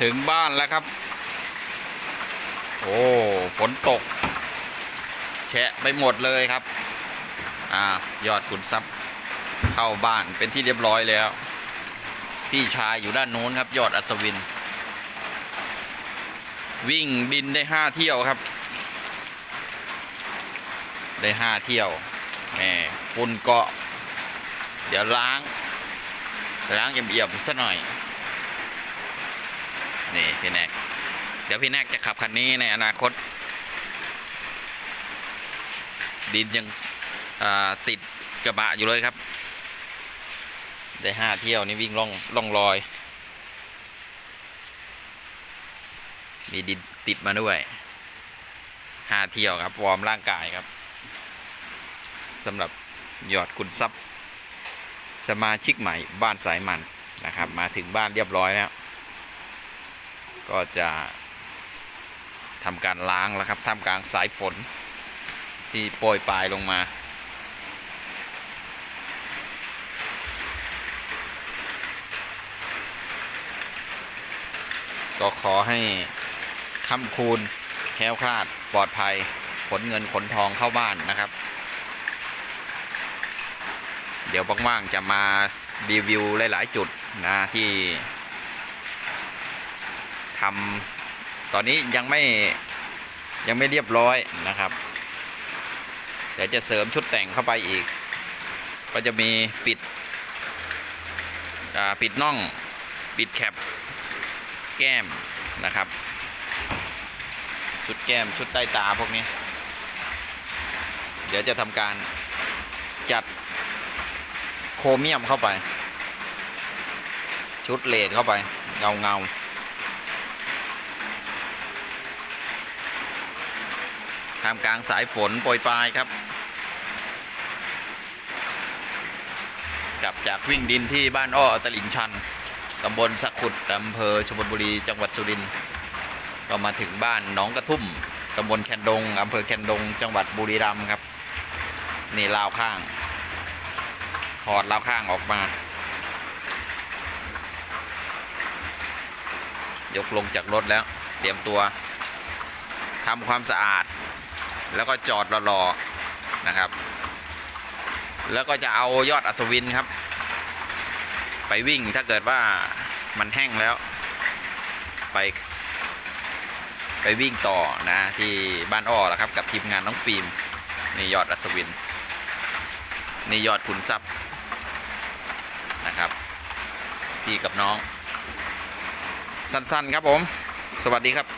ถึงบ้านแล้วครับ โอ้ฝนตก แฉะไปหมดเลยครับ อ่ายอดขุนทรัพย์เข้าบ้านเป็นที่เรียบร้อยแล้ว พี่ชายอยู่ด้านนู้นครับ ยอดอัศวิน วิ่งบินได้ห้าเที่ยวครับ ได้ห้าเที่ยวแหมฝุ่นเกาะ เดี๋ยวล้าง ล้างเอี่ยมๆซะหน่อย นี่พี่แนกเดี๋ยวพี่แนกจะขับคันนี้ในอนาคต ดินยังติดกระบะอยู่เลยครับ ได้ห้าเที่ยวนี่วิ่งล่องล่องลอย มีดินติดมาด้วยห้าเที่ยวครับ วอร์มร่างกายครับสำหรับยอดคุณทรัพย์ สมาชิกใหม่บ้านสายมันนะครับ มาถึงบ้านเรียบร้อยแล้ว ก็จะทำการล้างแล้วครับท่ามกลางสายฝนที่โปรยปลายลงมา ก็ขอให้ค่ำคูณแค้วคลาดปลอดภัยขนเงินขนทองเข้าบ้านนะครับ เดี๋ยวว่างๆจะมารีวิวหลาย ๆ จุดนะที่ ทำตอนนี้ยังไม่ยังไม่เรียบร้อยนะครับเดี๋ยวจะเสริมชุดแต่งเข้าไปอีก ก็จะมีปิดปิดน่องปิดแคปแก้มนะครับ ชุดแก้มชุดใต้ตาพวกนี้ เดี๋ยวจะทำการจัดโครเมียมเข้าไป ชุดเลดเข้าไปเงาเงา ท่ามกลางสายฝนโปรยปลายครับ กลับจากวิ่งดินที่บ้านอ้อตลิ่งชันตำบลสักขุดอำเภอชลบุรี จังหวัดสุรินทร์ก็มาถึงบ้านหนองกระทุ่มตำบลแคนดงอำเภอแคนดง จังหวัดบุรีรัมย์ครับ นี่ราวข้างถอดราวข้างออกมา ยกลงจากรถแล้ว เตรียมตัวทำความสะอาด แล้วก็จอดรอๆนะครับ แล้วก็จะเอายอดอัศวินครับ ไปวิ่งถ้าเกิดว่ามันแห้งแล้ว ไป ไปวิ่งต่อนะที่บ้านอ้อแล้วครับ กับทีมงานน้องฟิล์มนี่ยอดอัศวิน นี่ยอดขุนทรัพย์นะครับ พี่กับน้อง สั้นๆครับผม สวัสดีครับ